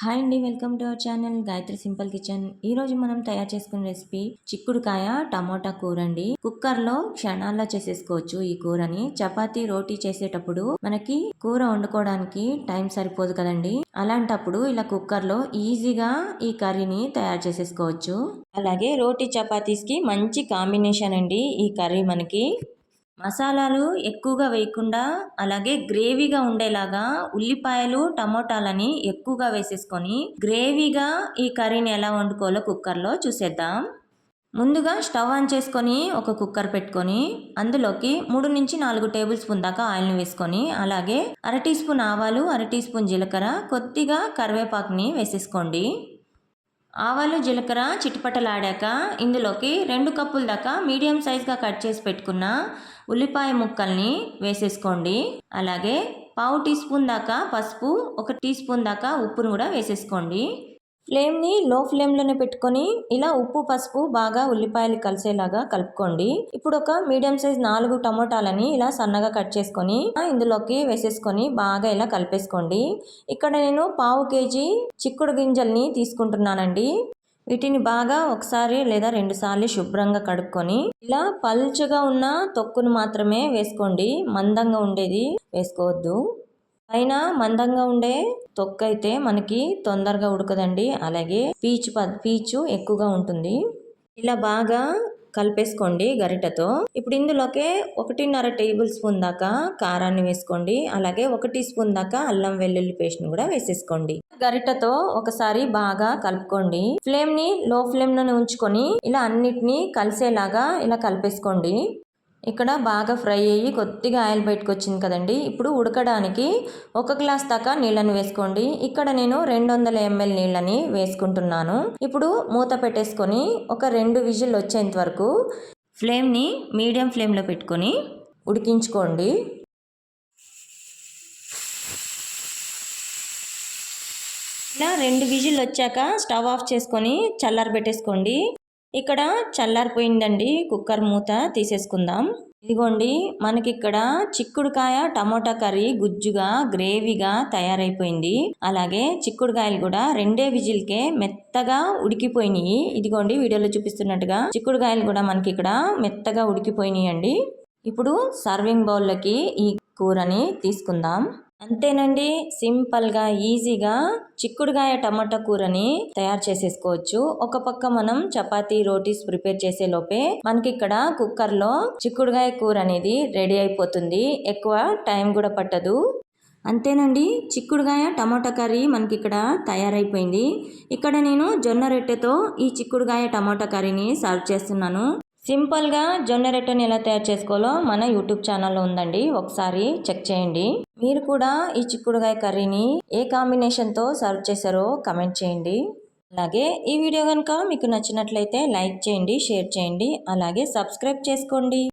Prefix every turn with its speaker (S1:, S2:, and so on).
S1: Hi అండి welcome to our channel Gayatri simple kitchen. ఈ రోజు మనం తయారు చేసుకునే రెసిపీ చిక్కుడుకాయ టమోటా కూర అండి. కుక్కర్లో క్షణాల్లో చేసేసుకోవచ్చు ఈ కూరని. చపాతి రోటీ చేసేటప్పుడు మనకి కూర వండుకోవడానికి టైం సరిపోదు కదండి. అలాంటప్పుడు ఇలా కుక్కర్లో ఈజీగా ఈ కర్రీని తయారు చేసేసుకోవచ్చు. అలాగే రోటీ చపాతీస్కి మంచి కాంబినేషన్ అండి ఈ కర్రీ మనకి. మసాలాలు ఎక్కువగా వేయకుండా అలాగే గ్రేవీగా ఉండేలాగా ఉల్లిపాయలు టమోటాలని ఎక్కువగా వేసేసుకొని గ్రేవీగా ఈ కర్రీని ఎలా వండుకోవాలో కుక్కర్లో చూసేద్దాం. ముందుగా స్టవ్ ఆన్ చేసుకొని ఒక కుక్కర్ పెట్టుకొని అందులోకి మూడు నుంచి నాలుగు టేబుల్ స్పూన్ దాకా ఆయిల్ని వేసుకొని అలాగే అర టీ స్పూన్ ఆవాలు అర టీ స్పూన్ జీలకర్ర కొద్దిగా కరివేపాకుని వేసేసుకోండి. ఆవాలు జీలకర్ర చిటిపటలాడాక ఇందులోకి రెండు కప్పుల దాకా మీడియం సైజ్గా కట్ చేసి పెట్టుకున్న ఉల్లిపాయ ముక్కల్ని వేసేసుకోండి. అలాగే పావు టీ స్పూన్ దాకా పసుపు ఒక టీ స్పూన్ దాకా ఉప్పును కూడా వేసేసుకోండి. ఫ్లేమ్ని లో ఫ్లేమ్లోనే పెట్టుకొని ఇలా ఉప్పు పసుపు బాగా ఉల్లిపాయలు కలిసేలాగా కలుపుకోండి. ఇప్పుడు ఒక మీడియం సైజ్ నాలుగు టమోటాలని ఇలా సన్నగా కట్ చేసుకొని ఇందులోకి వేసేసుకొని బాగా ఇలా కలిపేసుకోండి. ఇక్కడ నేను పావు కేజీ చిక్కుడు గింజల్ని తీసుకుంటున్నానండి. వీటిని బాగా ఒకసారి లేదా రెండు సార్లు శుభ్రంగా కడుక్కొని ఇలా పల్చగా ఉన్న తొక్కును మాత్రమే వేసుకోండి. మందంగా ఉండేది వేసుకోవద్దు. పైన మందంగా ఉండే తొక్క అయితే మనకి తొందరగా ఉడకదండి. అలాగే పీచు పీచు ఎక్కువగా ఉంటుంది. ఇలా బాగా కలిపేసుకోండి గరిటతో. ఇప్పుడు ఇందులోకే ఒకటిన్నర టేబుల్ స్పూన్ దాకా కారాన్ని వేసుకోండి. అలాగే ఒక టీ స్పూన్ దాకా అల్లం వెల్లుల్లి పేస్ట్ని కూడా వేసేసుకోండి. గరిటతో ఒకసారి బాగా కలుపుకోండి. ఫ్లేమ్ని లో ఫ్లేమ్లోనే ఉంచుకొని ఇలా అన్నిటినీ కలిసేలాగా ఇలా కలిపేసుకోండి. ఇక్కడ బాగా ఫ్రై అయ్యి కొద్దిగా ఆయిల్ బయటకు వచ్చింది కదండి. ఇప్పుడు ఉడకడానికి ఒక గ్లాస్ దాకా నీళ్ళని వేసుకోండి. ఇక్కడ నేను రెండు వందల ఎంఎల్ నీళ్ళని వేసుకుంటున్నాను. ఇప్పుడు మూత పెట్టేసుకొని ఒక రెండు విజిల్ వచ్చేంత వరకు ఫ్లేమ్ని మీడియం ఫ్లేమ్లో పెట్టుకొని ఉడికించుకోండి. ఇలా రెండు విజిల్ వచ్చాక స్టవ్ ఆఫ్ చేసుకొని చల్లారబెట్టేసుకోండి. ఇక్కడ చల్లారిపోయిందండి కుక్కర్ మూత తీసేసుకుందాం. ఇదిగోండి మనకి ఇక్కడ చిక్కుడుకాయ టమోటా కర్రీ గుజ్జుగా గ్రేవీగా తయారైపోయింది. అలాగే చిక్కుడుకాయలు కూడా రెండే విజిల్కే మెత్తగా ఉడికిపోయినాయి. ఇదిగోండి వీడియోలో చూపిస్తున్నట్టుగా చిక్కుడుకాయలు కూడా మనకి ఇక్కడ మెత్తగా ఉడికిపోయినాయి అండి ఇప్పుడు సర్వింగ్ బౌల్లోకి ఈ కూరని తీసుకుందాం. అంతేనండి. సింపుల్గా ఈజీగా చిక్కుడుగాయ టమాటా కూరని తయారు చేసేసుకోవచ్చు. ఒక పక్క మనం చపాతీ రోటీస్ ప్రిపేర్ చేసే లోపే మనకి ఇక్కడ కుక్కర్లో చిక్కుడుగాయ కూర అనేది రెడీ అయిపోతుంది. ఎక్కువ టైం కూడా పట్టదు. అంతేనండి. చిక్కుడుగాయ టమాటా కర్రీ మనకి ఇక్కడ తయారైపోయింది. ఇక్కడ నేను జొన్న రొట్టెతో ఈ చిక్కుడుగాయ టమాటా కర్రీని సర్వ్ చేస్తున్నాను. సింపుల్గా జొన్న రొట్టెని ఎలా తయారు చేసుకోవాలో మన యూట్యూబ్ ఛానల్లో ఉందండి. ఒకసారి చెక్ చేయండి. మీరు కూడా ఈ చిక్కుడుగాయ కర్రీని ఏ కాంబినేషన్తో సర్వ్ చేశారో కమెంట్ చేయండి. అలాగే ఈ వీడియో కనుక మీకు నచ్చినట్లయితే లైక్ చేయండి షేర్ చేయండి అలాగే సబ్స్క్రైబ్ చేసుకోండి.